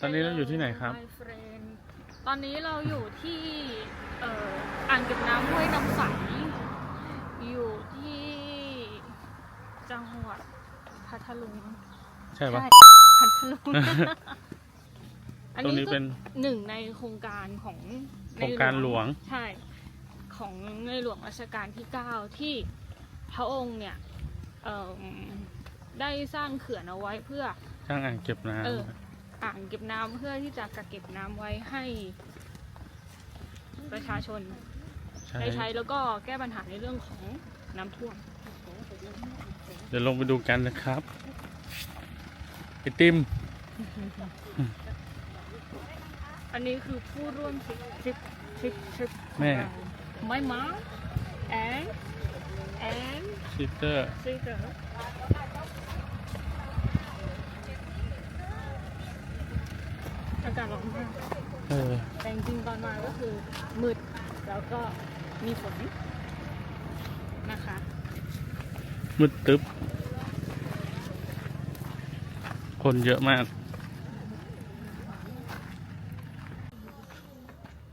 ตอนนี้เราอยู่ที่ไหนครับ My friend ตอนนี้เราอยู่ที่เอ่ออ่างเก็บน้ำห้วยน้ำใส อยู่ที่จังหวัดพัทลุง ใช่ปะ พัทลุง อันตรงนี้นี้ก็เป็นหนึ่งในโครงการของโครงการหลวง ใช่ ของในหลวงรัชกาลที่ 9 ที่พระองค์เนี่ยเอิ่มได้สร้างเขื่อนเอาไว้เพื่อช่างอ่างเก็บน้เออ อ่างเก็บน้ำเพื่อที่จะกักเก็บน้ำไว้ให้ประชาชนำใช่ได้ใช้แล้วก็แก้ปัญหาในเรื่องของน้ำท่วม เดี๋ยวลงไปดูกันนะครับไอติมอันนี้คือผู้ร่วมทริปทริปทริปทริปแม่ไม่มาแอนแอนซิสเตอร์ซีเตอร์ อากาศร้อนมากเออแต่จริงๆตอนมาก็คือมืดแล้วก็มีฝนนะคะมืดตึ๊บ คนเยอะมาก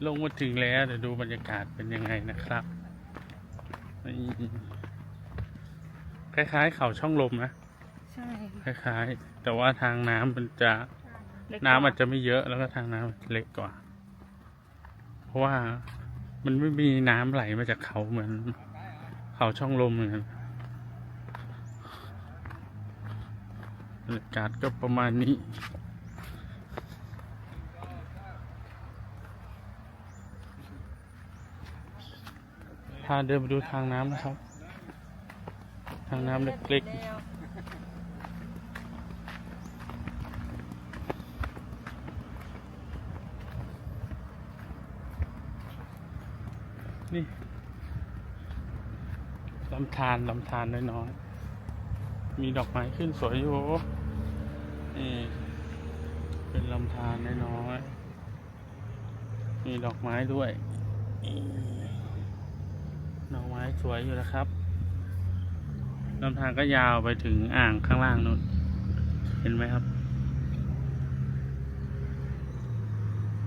ลงมาถึงแล้วเดี๋ยวดูบรรยากาศเป็นยังไงนะครับนี่คล้ายๆเขาช่องลมนะ ใช่ คล้ายๆ แต่ว่าทางน้ำมันจะเล็กกว่ น้ำอาจจะไม่เยอะแล้วก็ทางน้ำเล็กกว่า เพราะว่ามันไม่มีน้ำไหลมาจากเขาเหมือน เขาช่องลมเหมือนกันบรรยากาศก็ประมาณนี้พาเดินไปดูทางน้ำนะครับ ทางน้ำเล็กๆ นี่ลำธารลำธารน้อยๆ มีดอกไม้ขึ้นสวยอยู่นี่เป็นลำธารน้อยๆ มีดอกไม้ด้วย ดอกไม้สวยอยู่นะครับลำธารก็ยาวไปถึงอ่างข้างล่างนู่นเห็นไหมครับ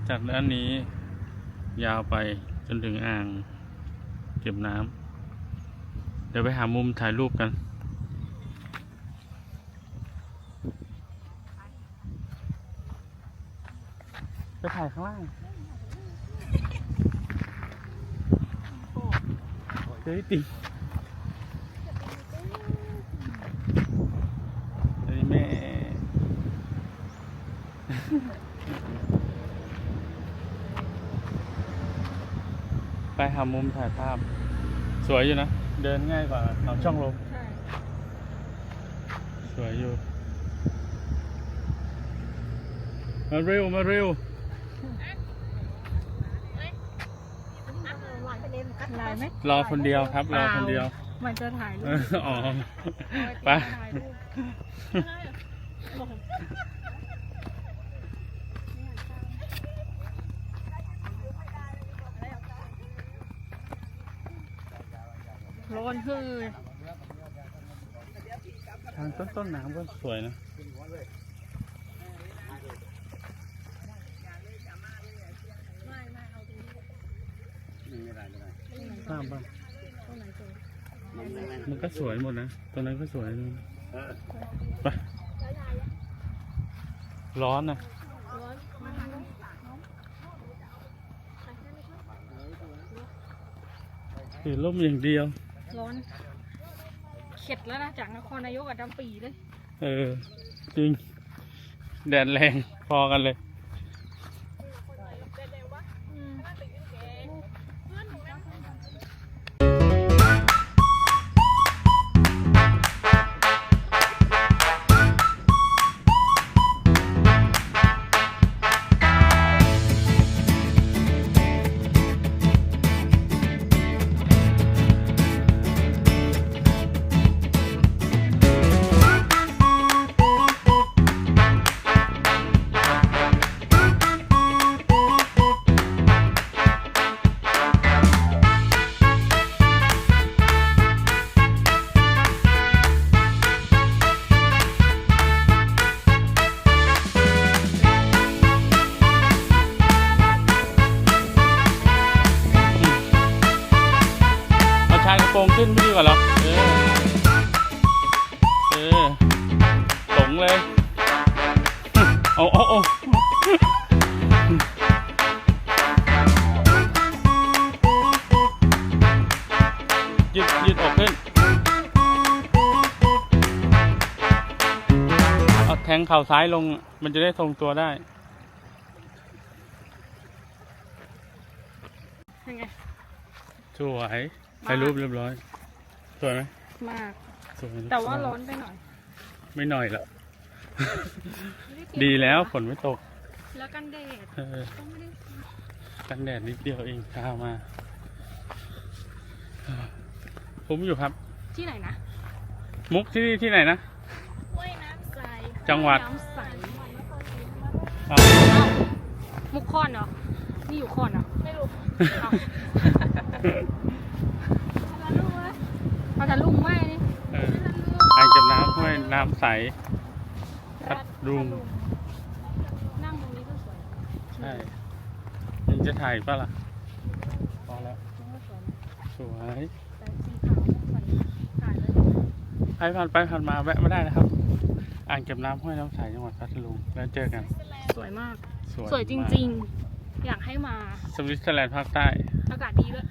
จากด้านนี้ยาวไป นถึงอ่างเก็บน้ำเดี๋ยวไปหามุมถ่ายรูปกัน ไปถ่ายข้างล่างเฮ้ยติเฮ้ยแม่ ไป หามุมถ่ายภาพ สวยอยู่นะ เดินง่ายกว่าเขาช่องลมใช่สวยอยู่ มาเร็ว มาเร็ว ลายไหมรอคนเดียวครับ รอคนเดียว มันจะถ่ายรูเอปออ๋อ ไปถ่าย รูปร้อนคือทางต้นต้นน้ำก็สวยนะภาพบ้างมันก็สวยหมดนะตรงนั้นก็สวยนะไปร้อนนะถือร่มอย่างเดียว ร้อน เข็ดแล้วนะจากนครนายกกับดำปีเลย เออ จริง แดดแรงพอกันเลย ขึ้นไม่ดีกว่าหรอเออเออตรงเลยเอาเอาเอายืดยืดออกขึ้นเอาแทงเข่าซ้ายลงมันจะได้ทรงตัวได้ยังไงสวย ถ่ายรูปเรียบร้อยสวยไหมมาก สวยแต่ว่าร้อนไปหน่อยไม่หน่อยละไม่ไเตรียมดีแล้วฝนไม่ตก แล้วกันแดดเออก็ไม่ได้กันแดดนิดเดียวเองเช้ามาผมอยู่ครับ ที่ไหนนะมุกที่นี่ที่ไหนนะห้วยน้ำใสจังหวัดห้วยน้ำใสอ้าวเอ้ามุกคอนเหรอ นี่อยู่คอนเหรอไม่รู้พัทลุงไหมนี่ เอออ่างเก็บ น้ำห้วยน้ำใสพัดลุงนั่งตรงนี้ก็สวยใช่ยังจะถ่ายอีกป่ะล่ะพอแล้วสวยนะสวยแต่สีขาวใส่ถ่ายเลยใครผ่านไปผ่านมาแวะมาได้นะครับ อ่างเก็บน้ำห้วยน้ำใสจังหวัดพัทลุงแล้วเจอกัน สวยมาก สวยสวยจมากริงๆ อยากให้มา สวิตเซอร์แลนด์ภาคใต้ อากาศดีด้วย